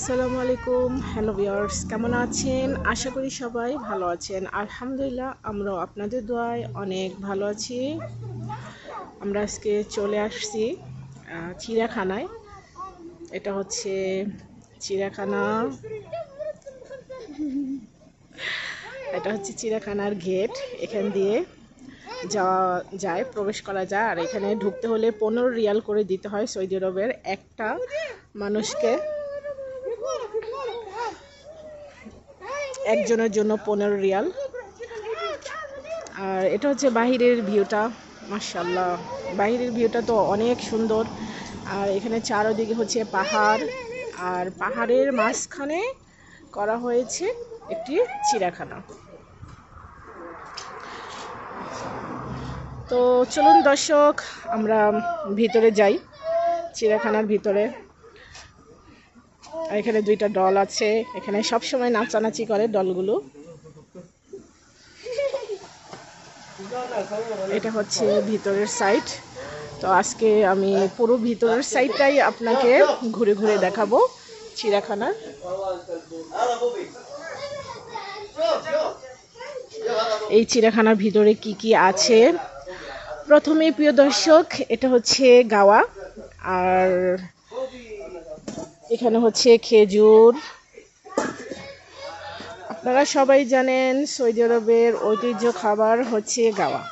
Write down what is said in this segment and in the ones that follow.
আসসালামু আলাইকুম hello viewers কেমন আছেন? আশা করি সবাই ভালো আছেন। আলহামদুলিল্লাহ আমরাও আপনাদের দোয়ায় অনেক ভালো আছি। আমরা আজকে চলে আসছি আহ, চিড়িয়াখানায়। এটা হচ্ছে চিড়িয়াখানা। এটা হচ্ছে চিড়িয়াখানার গেট এখান দিয়ে যাওয়া যায় প্রবেশ করা যায়। আর এখানে ঢুকতে হলে পনেরো রিয়াল করে দিতে হয় সৌদি আরবের একটা মানুষকে। একজনের জন্য পনেরো রিয়াল। আর এটা হচ্ছে বাহিরের ভিউটা মার্শাল্লাহ বাহিরের ভিউটা তো অনেক সুন্দর। আর এখানে চারোদিকে হচ্ছে পাহাড়। আর পাহাড়ের মাঝখানে করা হয়েছে একটি চিড়িয়াখানা। তো চলুন দর্শক, আমরা ভিতরে যাই, চিড়িয়াখানার ভিতরে। আর এখানে দুইটা ডল আছে। এখানে সব সময় নাচানাচি করে ডলগুলো। এটা হচ্ছে ভিতরের সাইড তো আজকে আমি পুরো ভিতরের সাইডটাই আপনাকে ঘুরে ঘুরে দেখাবো চিড়িয়াখানার এই চিড়িয়াখানার ভিতরে কি কি আছে? প্রথমে প্রিয় দর্শক, এটা হচ্ছে গাওয়া। আর এখানে হচ্ছে খেজুর। আপনারা সবাই জানেন সৌদি আরবের ঐতিহ্য খাবার হচ্ছে গাওয়া।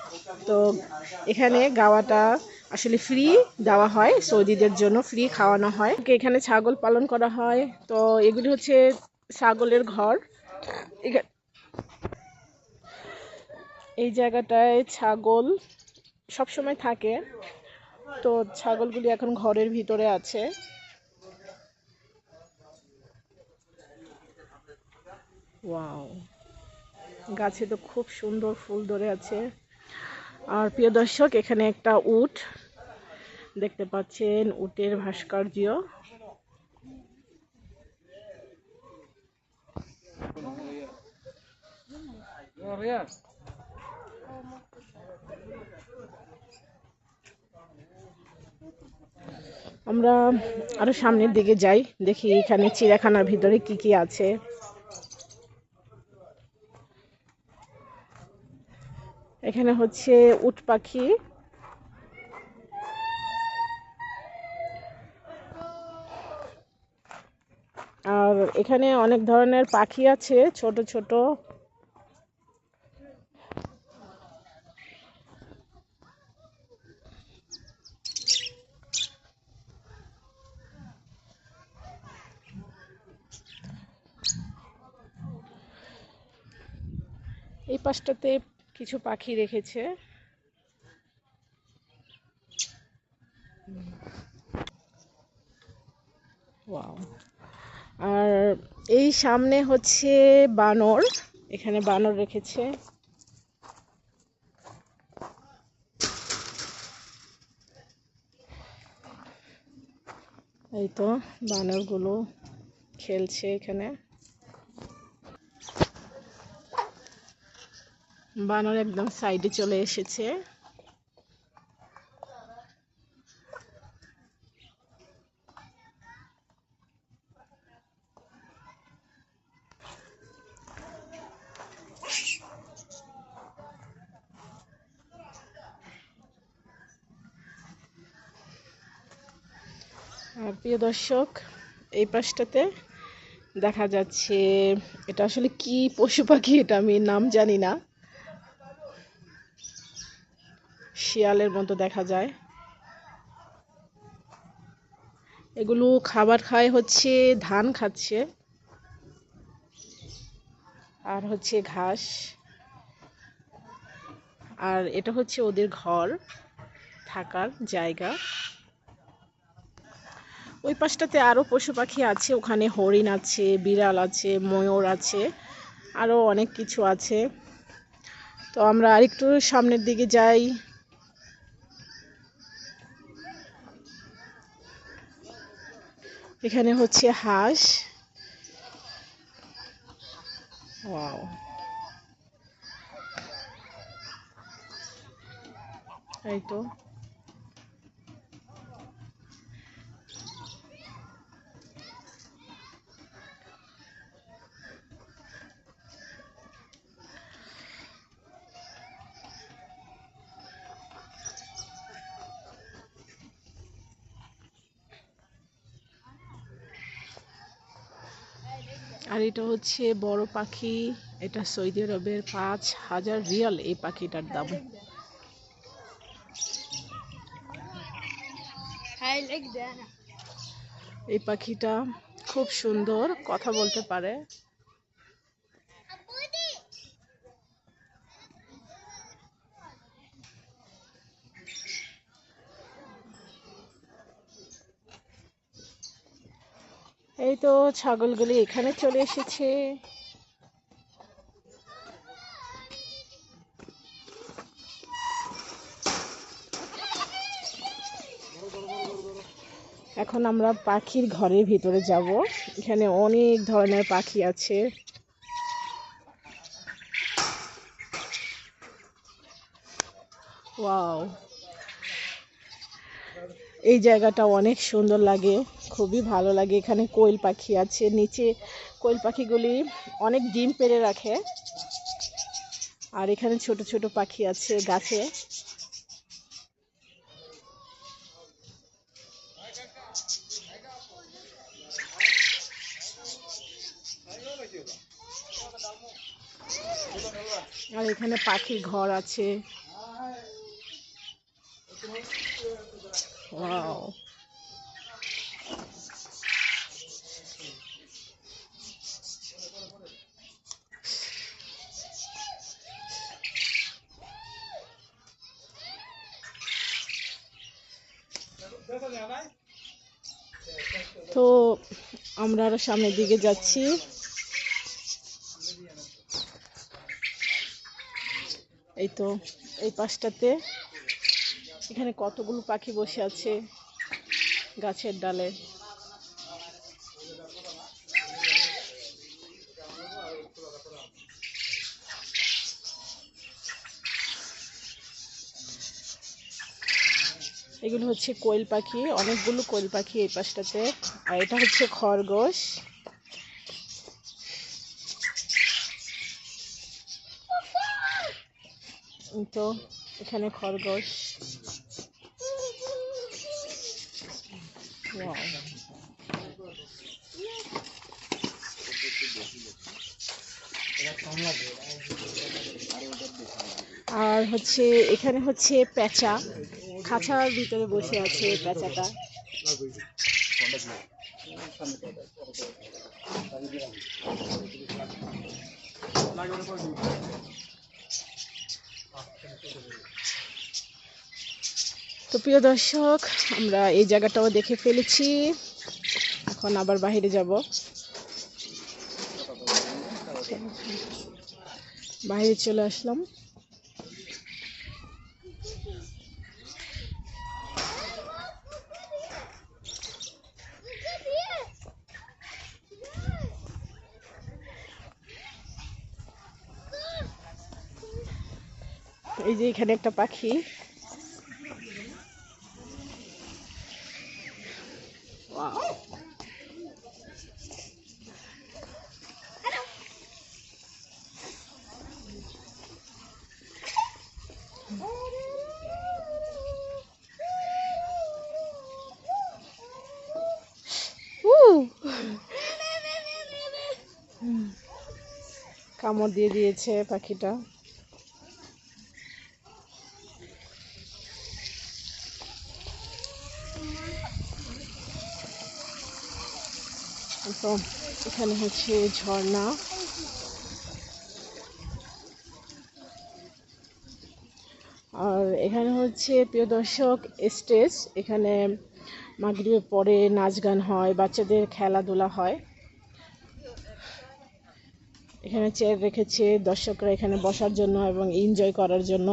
তো এখানে গাওয়াটা আসলে ফ্রি দেওয়া হয়, সৌদিদের জন্য ফ্রি খাওয়ানো হয়। এখানে ছাগল পালন করা হয়। তো এগুলি হচ্ছে ছাগলের ঘর। এই জায়গাটায় ছাগল সব সময় থাকে। তো ছাগলগুলি এখন ঘরের ভিতরে আছে। ওয়াও গাছে তো খুব সুন্দর ফুল ধরে আছে। আর প্রিয় দর্শক, এখানে একটা উট দেখতে পাচ্ছেন, উটের ভাস্কর্য। আমরা আরও সামনের দিকে যাই, দেখি এখানে চিড়িয়াখানার ভিতরে কি কি আছে। এখানে হচ্ছে উট পাখি। আর এখানে অনেক ধরনের পাখি আছে ছোট ছোট। এই পাশটাতে কিছু পাখি রেখেছে আর এই সামনে হচ্ছে বানর। এখানে বানর রেখেছে। এই তো বানরগুলো খেলছে এখানে। বানর একদম সাইডে চলে এসেছে। প্রিয় দর্শক, এই পাশটাতে দেখা যাচ্ছে, এটা আসলে কি পশু পাখি এটা আমি নাম জানি না। শিয়ালের মতো দেখা যায়। এগুলো খাবার খায় হচ্ছে, ধান খাচ্ছে। আর হচ্ছে ঘাস। আর এটা হচ্ছে ওদের ঘর, থাকার জায়গা। ওই পাশটাতে আরও পশু পাখি আছে, ওখানে হরিণ আছে, বিড়াল আছে, ময়ূর আছে আরও অনেক কিছু আছে। তো আমরা আরেকটু সামনের দিকে যাই। এখানে হচ্ছে হাঁস। ওয়াও। এই তো। আর এটা হচ্ছে বড় পাখি এটা সৌদি আরবের পাঁচ হাজার রিয়াল এই পাখিটার দাম। এই পাখিটা খুব সুন্দর কথা বলতে পারে। তো ছাগলগুলি এখানে চলে এসেছে। এখন আমরা পাখির ঘরের ভিতরে যাব। এখানে অনেক ধরনের পাখি আছে। ওয়াও। এই জায়গাটা অনেক সুন্দর লাগে। খুবই ভালো লাগে। এখানে কোয়েল পাখি আছে। নিচে কোয়েল পাখিগুলি অনেক ডিম পেড়ে রাখে। আর এখানে ছোট ছোট পাখি আছে গাছে। আর এখানে পাখির ঘর আছে। ওয়াও। তো আমরা আরও সামনের দিকে যাচ্ছি। এই তো, এই পাশটাতে এখানে কতগুলো পাখি বসে আছে গাছের ডালে। এগুলো হচ্ছে কোয়েল পাখি, অনেকগুলো কোয়েল পাখি এই পাশটাতে। আর এটা হচ্ছে খরগোশ। তো, এখানে খরগোশ। আর হচ্ছে, এখানে হচ্ছে পেঁচা খাঁচার ভিতরে বসে আছে পেঁচাটা। তো প্রিয় দর্শক, আমরা এই জায়গাটাও দেখে ফেলেছি। এখন আবার বাইরে যাব। বাইরে চলে আসলাম। এখানে একটা পাখি. কামড় দিয়ে দিয়েছে পাখিটা। তো এখানে হচ্ছে ঝর্ণা। আর এখানে হচ্ছে প্রিয় দর্শক, স্টেজ। এখানে মাগরিবের পরে নাচ গান হয়, বাচ্চাদের খেলাধুলা হয়। এখানে চেয়ার রেখেছে দর্শকরা এখানে বসার জন্য এবং এনজয় করার জন্য।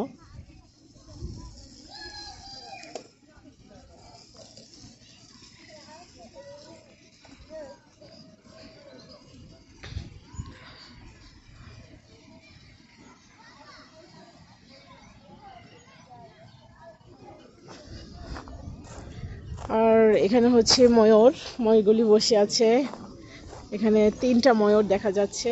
এখানে হচ্ছে ময়ূর। ময়ূরগুলি বসে আছে। এখানে তিনটা ময়ূর দেখা যাচ্ছে।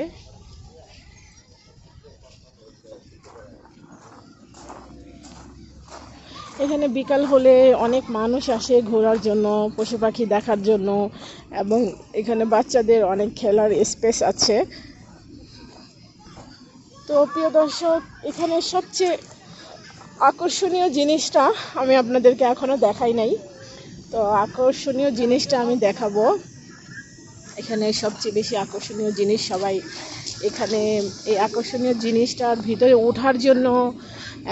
এখানে বিকাল হলে অনেক মানুষ আসে ঘোরার জন্য পশু পাখি দেখার জন্য এবং এখানে বাচ্চাদের অনেক খেলার স্পেস আছে। তো প্রিয় দর্শক, এখানে সবচেয়ে আকর্ষণীয় জিনিসটা আমি আপনাদেরকে এখনও দেখাই নাই। তো আকর্ষণীয় জিনিসটা আমি দেখাবো। এখানে সবচেয়ে বেশি আকর্ষণীয় জিনিস সবাই এখানে এই আকর্ষণীয় জিনিসটার ভিতরে ওঠার জন্য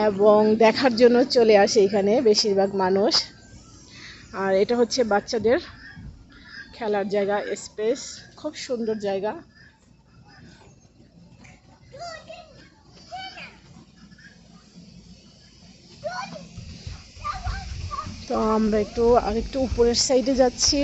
এবং দেখার জন্য চলে আসে এখানে বেশিরভাগ মানুষ। আর এটা হচ্ছে বাচ্চাদের খেলার জায়গা স্পেস খুব সুন্দর জায়গা। তো আমরা একটু আরেকটু উপরের সাইডে যাচ্ছি।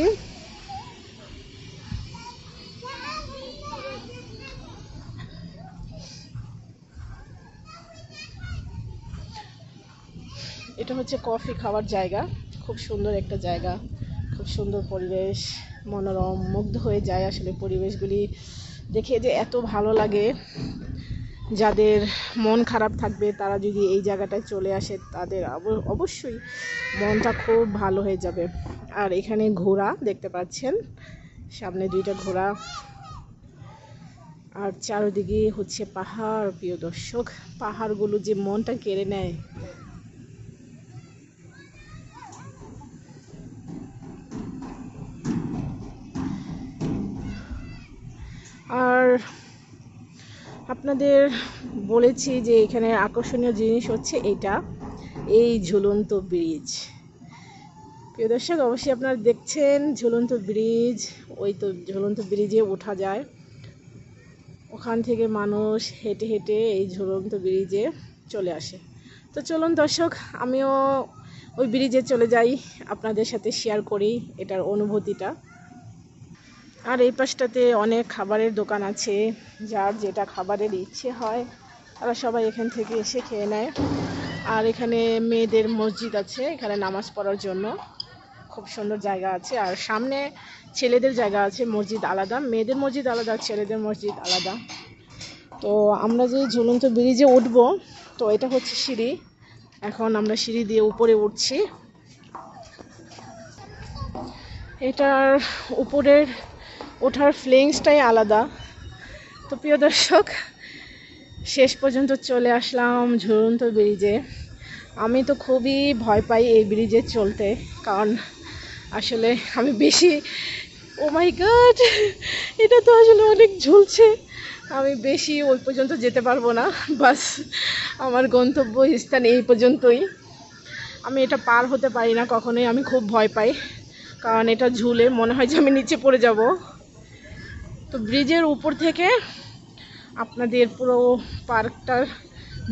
এটা হচ্ছে কফি খাওয়ার জায়গা। খুব সুন্দর একটা জায়গা। খুব সুন্দর পরিবেশ। মনোরম, মুগ্ধ হয়ে যায় আসলে পরিবেশগুলি। দেখে যে এত ভালো লাগে। যাদের মন খারাপ থাকবে, তারা যদি এই জায়গাটায় চলে আসে, তাদের অবশ্যই মনটা খুব ভালো হয়ে যাবে। আর এখানে ঘোড়া দেখতে পাচ্ছেন। সামনে দুইটা ঘোড়া। আর চারিদিকে হচ্ছে পাহাড়, প্রিয় দর্শক। পাহাড়গুলো যে মনটা কেড়ে নেয় আর আপনাদের বলেছি যে এখানে আকর্ষণীয় জিনিস হচ্ছে এটা, এই ঝুলন্ত ব্রিজ। প্রিয় দর্শক, অবশ্যই আপনারা দেখছেন ঝুলন্ত ব্রিজ, ওই তো ঝুলন্ত ব্রিজে ওঠা যায়। ওখান থেকে মানুষ হেঁটে হেঁটে এই ঝুলন্ত ব্রিজে চলে আসে। তো চলুন দর্শক, আমিও ওই ব্রিজে চলে যাই। আপনাদের সাথে শেয়ার করি এটার অনুভূতিটা। আর এই পাশটাতে অনেক খাবারের দোকান আছে, যার যেটা খাবারের ইচ্ছে হয়, তারা সবাই এখান থেকে এসে খেয়ে নেয়। আর এখানে মেয়েদের মসজিদ আছে, এখানে নামাজ পড়ার জন্য। খুব সুন্দর জায়গা আছে। আর সামনে ছেলেদের জায়গা আছে, মসজিদ আলাদা। মেয়েদের মসজিদ আলাদা, ছেলেদের মসজিদ আলাদা। তো আমরা যে ঝুলন্ত ব্রিজে উঠবো, তো এটা হচ্ছে সিঁড়ি। এখন আমরা সিঁড়ি দিয়ে উপরে উঠছি। এটার উপরের ওঠার ফ্লিংসটাই আলাদা। তো প্রিয় দর্শক, শেষ পর্যন্ত চলে আসলাম ঝুলন্ত ব্রিজে। আমি তো খুবই ভয় পাই এই ব্রিজে চলতে, কারণ আসলে আমি বেশি ও মাই গড এটা তো আসলে অনেক ঝুলছে। আমি বেশি ওই পর্যন্ত যেতে পারব না, বাস আমার গন্তব্য স্থান এই পর্যন্তই। আমি এটা পার হতে পারি না কখনোই, আমি খুব ভয় পাই, কারণ এটা ঝুলে মনে হয় যে আমি নিচে পড়ে যাব। তো ব্রিজের উপর থেকে আপনাদের পুরো পার্কটার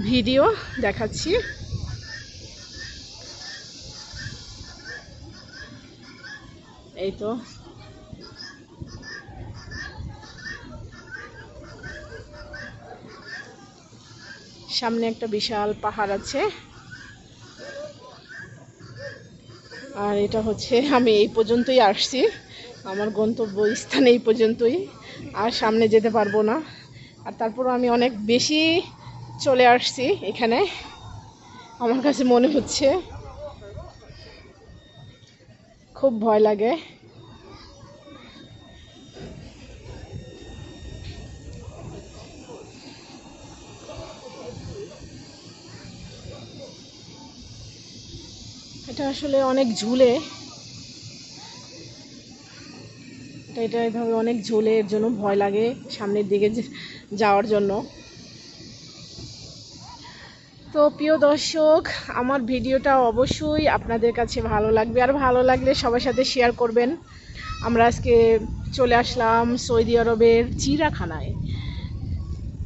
ভিডিও দেখাচ্ছি। এই তো। সামনে একটা বিশাল পাহাড় আছে। আর এটা হচ্ছে, আমি এই পর্যন্তই আসছি। আমার গন্তব্য স্থান এই পর্যন্তই। আর সামনে যেতে পারব না। আর তারপর আমি অনেক বেশি চলে আসছি এখানে। আমার কাছে মনে হচ্ছে খুব ভয় লাগে। এটা আসলে অনেক ঝুলে। এটা এটা এভাবে অনেক ঝুলে এর জন্য ভয় লাগে সামনের দিকে যাওয়ার জন্য। তো প্রিয় দর্শক, আমার ভিডিওটা অবশ্যই আপনাদের কাছে ভালো লাগবে। আর ভালো লাগলে সবার সাথে শেয়ার করবেন। আমরা আজকে চলে আসলাম সৌদি আরবের চিড়াখানায়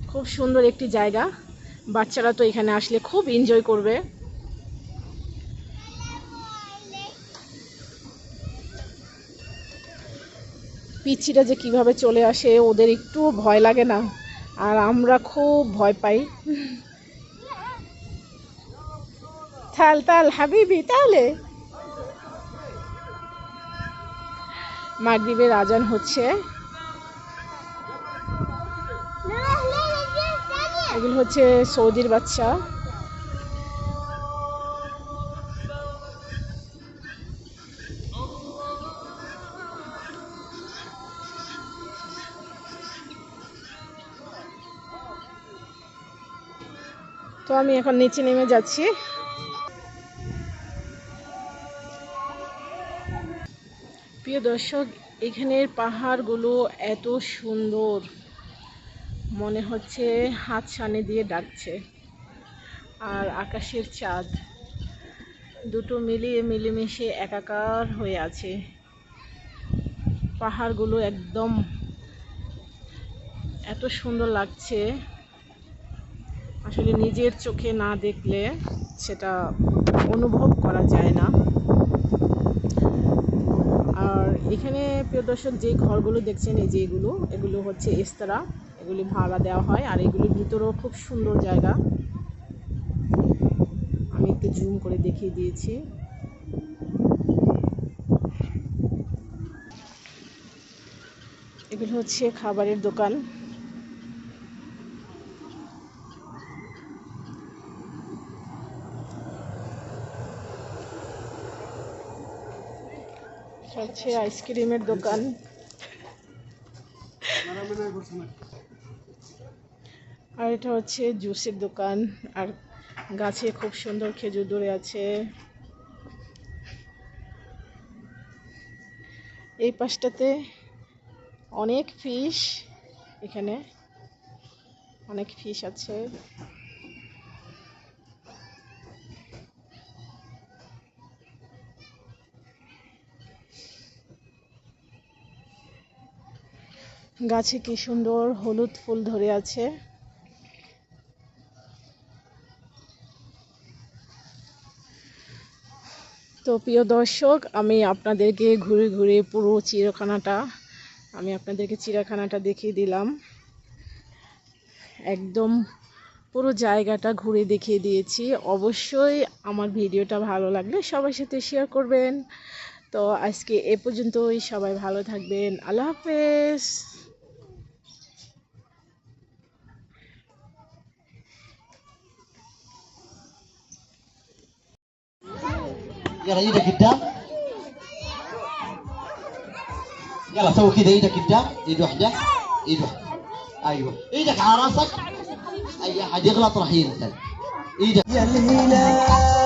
খুব সুন্দর একটি জায়গা। বাচ্চারা তো এখানে আসলে খুব এনজয় করবে। পিচ্ছিটা যে কীভাবে চলে আসে, ওদের একটু ভয় লাগে না। আর আমরা খুব ভয় পাই। তাল তাল হাবিবি, তাহলে? মাগরিবের আজান হচ্ছে। এগুলো হচ্ছে সৌদির বাচ্চা আমি এখন নিচে নেমে যাচ্ছি। প্রিয় দর্শক, এখানের পাহাড়গুলো এত সুন্দর। মনে হচ্ছে হাত সানে দিয়ে ডাকছে। আর আকাশের চাঁদ। দুটো মিলিয়ে মিলেমিশে একাকার হয়ে আছে। পাহাড়গুলো একদম এত সুন্দর লাগছে। আসলে নিজের চোখে না দেখলে সেটা অনুভব করা যায় না। আর এখানে প্রিয় দর্শক, যে ঘরগুলো দেখছেন, এই যে এগুলো এগুলো হচ্ছে এস্তরা এগুলি ভাড়া দেওয়া হয় আর এগুলির ভিতরেও খুব সুন্দর জায়গা। আমি একটু জুম করে দেখিয়ে দিয়েছি। এগুলো হচ্ছে খাবারের দোকান। হচ্ছে আইসক্রিমের দোকান। আর এটা হচ্ছে জুসের দোকান। আর গাছে খুব সুন্দর খেজুর ধরে আছে। এই পাশটাতে অনেক ফিশ এখানে অনেক ফিশ আছে। গাছে কি সুন্দর হলুদ ফুল ধরে আছে? তো প্রিয় দর্শক, আমি আপনাদেরকে ঘুরে ঘুরে পুরো চিড়িয়াখানাটা, আমি আপনাদেরকে চিড়িয়াখানাটা দেখিয়ে দিলাম। একদম পুরো জায়গাটা ঘুরে দেখিয়ে দিয়েছি। অবশ্যই আমার ভিডিওটা ভালো লাগলে সবার সাথে শেয়ার করবেন। তো আজকে এ পর্যন্তই, সবাই ভালো থাকবেন। আল্লাহ হাফেজ। يلا إيدك قدام. يلا سوي كذا إيدك قدام. إيد واحدة. إيد واحدة. أيوه. إيدك على راسك. أي أحد يغلط راح ينزل. إيدك. يا الهلال